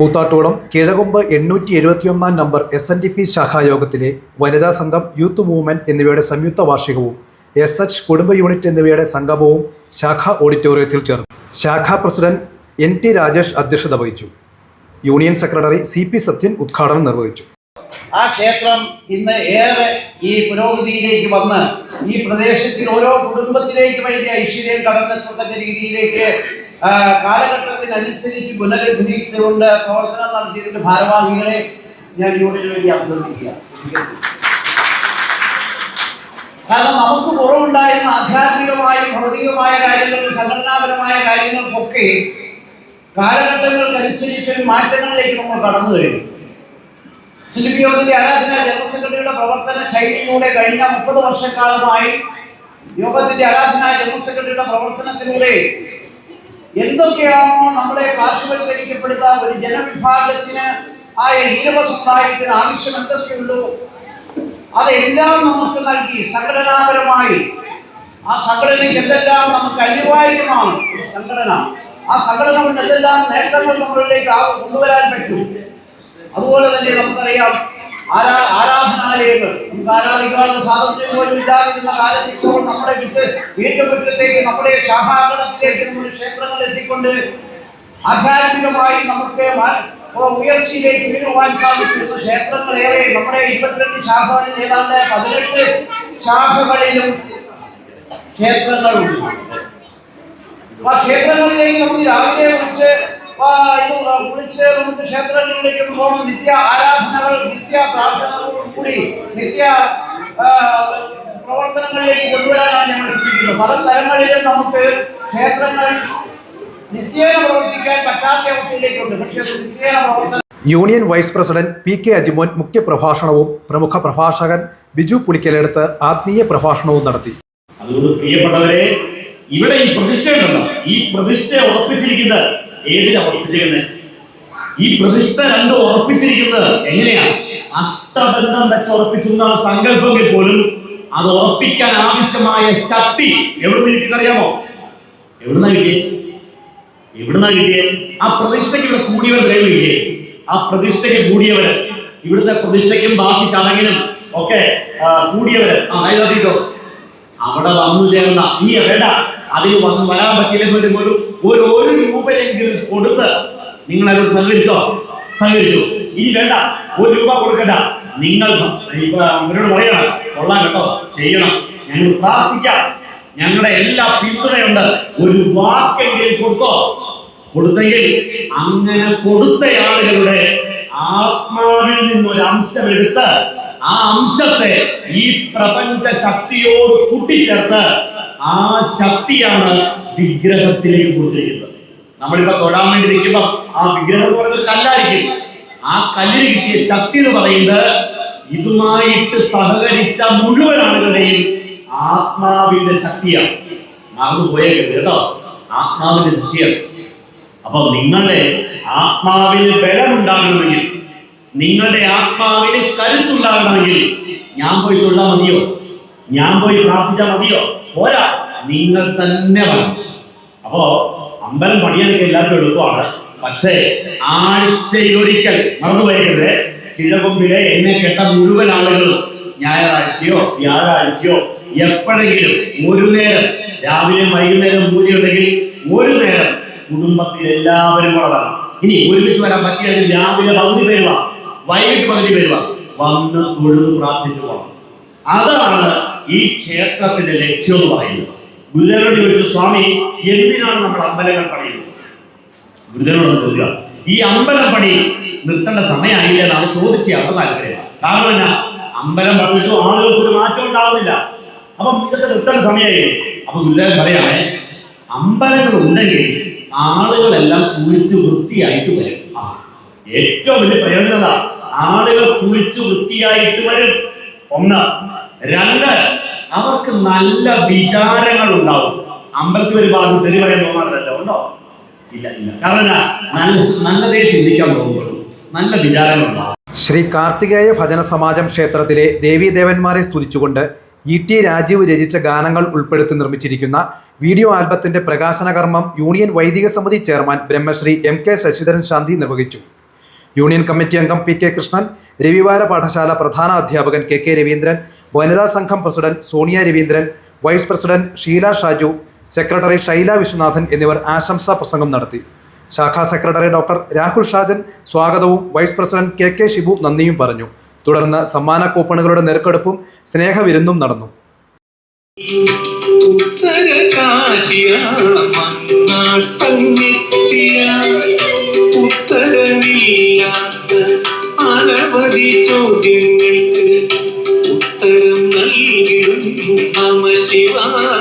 കൂത്താട്ടോളം കിഴകൊമ്പ് എണ്ണൂറ്റി എഴുപത്തിയൊന്നാം number S N D P ശാഖായോഗത്തിലെ വനിതാ സംഘം യൂത്ത് മൂവ്മെന്റ് എന്നിവയുടെ സംയുക്ത വാർഷികവും എസ് എച്ച് കുടുംബ യൂണിറ്റ് എന്നിവയുടെ സംഗമവും ശാഖാ ഓഡിറ്റോറിയത്തിൽ ചേർന്നു. ശാഖാ പ്രസിഡന്റ് എൻ ടി രാജേഷ് അധ്യക്ഷത വഹിച്ചു. Union secretary C P Sathyan ഉദ്ഘാടനം നിർവഹിച്ചു. ആ ക്ഷേത്രം ഇന്ന് ഏറെ ഈ പുരോഗതിയിലേക്ക് വന്ന് ഈ പ്രദേശത്തിൽ ഓരോ കുടുംബത്തിലേക്കും വലിയ ഐശ്വര്യം കടന്നെത്തുന്ന രീതിയിലേക്ക് കാലഘട്ടത്തിനനുസരിച്ച് പുനരുദ്ധരിച്ചുകൊണ്ട് പ്രവർത്തനം നടത്തിയതിന്റെ ഭാരവാഹികളെ ഞാൻ യൂണിയന് വേണ്ടി അഭ്യർത്ഥിക്കുക കാരണം നമുക്ക് കുറവുണ്ടായിരുന്ന ആധ്യാത്മികമായും ഭൗതികമായ കാര്യങ്ങളും സംഘടനാപരമായ കാര്യങ്ങൾക്കൊക്കെ കാലഘട്ടങ്ങൾക്കനുസരിച്ച് മാറ്റങ്ങളിലേക്ക് നമ്മൾ കടന്നു കഴിഞ്ഞു ശില്പിയോഗത്തിന്റെ ആരാധന ജനറൽ സെക്രട്ടറിയുടെ പ്രവർത്തന ശൈലിയിലൂടെ കഴിഞ്ഞ മുപ്പത് വർഷക്കാലമായി യോഗത്തിന്റെ ആരാധന ജനറൽ സെക്രട്ടറിയുടെ പ്രവർത്തനത്തിലൂടെ എന്തൊക്കെയാണോ നമ്മളെ പാർശ്വവൽക്കരിക്കപ്പെടുന്ന ഒരു ജനവിഭാഗത്തിന് ആയ ഈരവ സമുദായത്തിന് ആവശ്യം എന്തൊക്കെയുള്ളൂ? അതെല്ലാം നമുക്ക് നൽകി സംഘടനാപരമായി. ആ സംഘടനയ്ക്ക് എന്തെല്ലാം നമുക്ക് അനിവാര്യമാണ്? സംഘടന. ആ സംഘടന കൊണ്ട് എന്തെല്ലാം നേട്ടങ്ങൾ നമ്മളിലേക്ക് കൊണ്ടുവരാൻ പറ്റും? അതുപോലെ തന്നെ നമുക്കറിയാം ആരാധനാലയങ്ങൾ? നമുക്ക് ആരാധിക്കാനുള്ള സ്വാതന്ത്ര്യം പോലും ഇല്ലാതിരുന്ന കാലത്ത് ഇപ്പോൾ നമ്മുടെ വിട്ട് വീട്ടുമുറ്റത്തേക്ക് നമ്മുടെ ശാഖാകണത്തിലേക്ക് നമ്മുടെ ക്ഷേത്രങ്ങൾ എത്തിക്കൊണ്ട് ആധ്യാത്മികമായി നമുക്ക് ഉയർച്ചയിലേക്ക് ഉയരുവാൻ സാധിക്കുന്നു ക്ഷേത്രങ്ങളേറെ നമ്മുടെ ഇരുപത്തിരണ്ട് ശാഖകളിൽ ഏതാണ്ട് പതിനെട്ട് ശാഖകളിലും ക്ഷേത്രങ്ങളുണ്ട്. ആ ക്ഷേത്രങ്ങളിലേക്ക് നമുക്ക് രാവിലെ വിളിച്ച് ഇത് വിളിച്ച് നമുക്ക് ക്ഷേത്രങ്ങളിലേക്ക് പോകുന്ന നിത്യ ആരാധനകൾ നിത്യ പ്രാർത്ഥനകളോട് കൂടി നിത്യ പ്രവർത്തനങ്ങളിലേക്ക് കൊണ്ടുവരാനാണ് ഞങ്ങൾ ശ്രമിക്കുന്നത്. പല സ്ഥലങ്ങളിലും നമുക്ക് ക്ഷേത്രങ്ങളിൽ നിത്യേന പ്രവർത്തിക്കാൻ പറ്റാത്ത അവസ്ഥയിലേക്കുണ്ട്. പക്ഷേ നിത്യേന പ്രവർത്തനം union vice president P K Ajimon മുഖ്യപ്രഭാഷണവും പ്രമുഖ പ്രഭാഷകൻ ബിജു പുളിക്കലെടുത്ത് ആത്മീയ പ്രഭാഷണവും നടത്തി. അതുകൊണ്ട് പ്രിയപ്പെട്ടവരെ ഇവിടെ ഈ പ്രതിഷ്ഠ ഉണ്ടല്ലോ. ഈ പ്രതിഷ്ഠ ഉറപ്പിച്ചിരിക്കുന്നത് ഏതിനാ ഉറപ്പിച്ചിരിക്കുന്നത്? ഈ പ്രതിഷ്ഠ രണ്ടും ഉറപ്പിച്ചിരിക്കുന്നത് എങ്ങനെയാണ്? അഷ്ടബന്ധം വെച്ച് ഉറപ്പിക്കുന്ന സങ്കല്പമെങ്കിൽ പോലും അത് ഉറപ്പിക്കാൻ ആവശ്യമായ ശക്തി എവിടുന്ന് അറിയാമോ? എവിടുന്നാ കിട്ടിയേ? എവിടുന്ന കിട്ടിയേ? ആ പ്രതിഷ്ഠയ്ക്ക് ഇവിടെ കൂടിയവർ ദൈവമില്ലേ ആ പ്രതിഷ്ഠയ്ക്ക് കൂടിയവര് ഇവിടുത്തെ പ്രതിഷ്ഠയ്ക്കും ബാക്കി ചടങ്ങിനും ഒക്കെ കൂടിയവര് ആ അവിടെ വന്നു ചേർന്ന ഇനി വേണ്ട. അതിന് വന്ന് വരാൻ പറ്റിയില്ലെങ്കിൽ ഒരു ഒരു രൂപയെങ്കിലും കൊടുത്ത് നിങ്ങൾ അതിനോട് സഹകരിച്ചോ? സഹകരിച്ചു. ഇനി വേണ്ട. ഒരു രൂപ കൊടുക്കണ്ട. നിങ്ങൾ അവരോട് പറയണം. കൊള്ളാം കേട്ടോ. ചെയ്യണം. ഞങ്ങൾ പ്രാർത്ഥിക്കാം. ഞങ്ങളുടെ എല്ലാ പിന്തുണയുണ്ട്. ഒരു വാക്കെങ്കിലും കൊടുത്തോ? കൊടുത്തെങ്കിൽ അങ്ങനെ കൊടുത്ത ആളുകളുടെ ആത്മാവിൽ നിന്നൊരു അംശം എടുത്ത് ആ അംശത്തെ ഈ പ്രപഞ്ച ശക്തിയോട് കൂട്ടിച്ചേർത്ത് ആ ശക്തിയാണ് വിഗ്രഹത്തിലേക്ക് കൊടുത്തിരിക്കുന്നത്. നമ്മളിപ്പോ തൊടാൻ വേണ്ടി നിൽക്കുമ്പോൾ ആ വിഗ്രഹം എന്ന് പറയുന്നത് കല്ലായിരിക്കും. ആ കല്ലിന് കിട്ടിയ ശക്തി എന്ന് പറയുന്നത് ഇതുമായിട്ട് സഹകരിച്ച മുഴുവൻ ആളുകളുടെയും ആത്മാവിന്റെ ശക്തിയാണ്. മറന്നു പോയേക്കരുത് കേട്ടോ ആത്മാവിന്റെ ശക്തിയാണ്. അപ്പൊ നിങ്ങളുടെ ആത്മാവിന് ബലമുണ്ടാകണമെങ്കിൽ നിങ്ങളുടെ ആത്മാവിന് കരുത്തുണ്ടാകണമെങ്കിൽ ഞാൻ പോയി തൊള്ളാ മതിയോ? ഞാൻ പോയി പ്രാർത്ഥിച്ചാൽ മതിയോ? പോരാ. നിങ്ങൾ തന്നെ വേണം അപ്പോ അമ്പലം പണിയാനൊക്കെ എല്ലാവർക്കും എളുപ്പമാണ്. പക്ഷേ ആഴ്ചയിലൊരിക്കൽ മറന്നുപോയത് കിഴകൊമ്പിലെ എന്നെ കെട്ട മുഴുവൻ ആളുകളും ഞായറാഴ്ചയോ വ്യാഴാഴ്ചയോ എപ്പോഴെങ്കിലും ഒരു നേരം രാവിലെ വൈകുന്നേരം പൂജ ഉണ്ടെങ്കിൽ ഒരു നേരം കുടുംബത്തിൽ എല്ലാവരും കൂടെ ഇനി ഒരുമിച്ച് വരാൻ പറ്റിയാൽ രാവിലെ പകുതി പേര് വൈകിട്ട് പകുതി പേര് വന്ന് തൊഴുത് പ്രാർത്ഥിച്ചു പോകണം അതാണ് ഈ ക്ഷേത്രത്തിന്റെ ലക്ഷ്യം എന്ന് പറയുന്നത്. ഗുരുതരോട് ചോദിച്ചു സ്വാമി എന്തിനാണ് നമ്മൾ അമ്പലങ്ങൾ പണിയുന്നത്? ഗുരുദേവനോട് ചോദിക്കുക ഈ അമ്പലം പണി നിർത്തേണ്ട സമയമായില്ല? എന്നാണ് ചോദിച്ച അവരുടെ താല്പര്യം കാരണം എന്നാ അമ്പലം പണിയിട്ടും ആളുകൾക്ക് ഒരു മാറ്റം ഉണ്ടാവുന്നില്ല. അപ്പം ഇതൊക്കെ നിർത്തേണ്ട സമയമായി അപ്പൊ ഗുരുദേവൻ പറയാണ് അമ്പലങ്ങൾ ഉണ്ടെങ്കിൽ ആളുകളെല്ലാം കുളിച്ച് വൃത്തിയായിട്ട് വരും. ഏറ്റവും വലിയ പ്രയോജനത ആളുകൾ കുളിച്ച് വൃത്തിയായിട്ട് വരും. ഒന്ന് രണ്ട് അവർക്ക് നല്ല വിചാരങ്ങൾ ഉണ്ടാവും. അമ്പലത്തിൽ ഒരു ഭാഗം തെറി തോന്നാറില്ലല്ലോ തോന്നാറില്ല ഉണ്ടോ? ഇല്ല കാരണം? നല്ല ചിന്തിക്കാൻ നല്ല ശ്രീ കാർത്തികേയ ഭജന സമാജം ക്ഷേത്രത്തിലെ ദേവീദേവന്മാരെ സ്തുതിച്ചുകൊണ്ട് ഇ ടി രാജീവ് രചിച്ച ഗാനങ്ങൾ ഉൾപ്പെടുത്തി നിർമ്മിച്ചിരിക്കുന്ന വീഡിയോ ആൽബത്തിന്റെ പ്രകാശനകർമ്മം യൂണിയൻ വൈദിക സമിതി chairman Brahmashri M K Sasidharan Shanti നിർവഹിച്ചു. യൂണിയൻ കമ്മിറ്റി അംഗം പി കെ കൃഷ്ണൻ രവിവാര പാഠശാല പ്രധാന അധ്യാപകൻ കെ കെ രവീന്ദ്രൻ വനിതാ സംഘം president Sonia Raveendran vice president Sheela Shaju secretary Shaila Viswanathan എന്നിവർ ആശംസാ പ്രസംഗം നടത്തി. ശാഖാ സെക്രട്ടറി ഡോക്ടർ രാഹുൽ ഷാജൻ സ്വാഗതവും vice president K K Shibu നന്ദിയും പറഞ്ഞു. തുടർന്ന് സമ്മാന കൂപ്പണുകളുടെ നെരുക്കെടുപ്പും സ്നേഹവിരുന്നും നടന്നു. അനവധി ചോദ്യങ്ങൾക്ക് ഉത്തരം നൽകിടും നമ ശിവായ.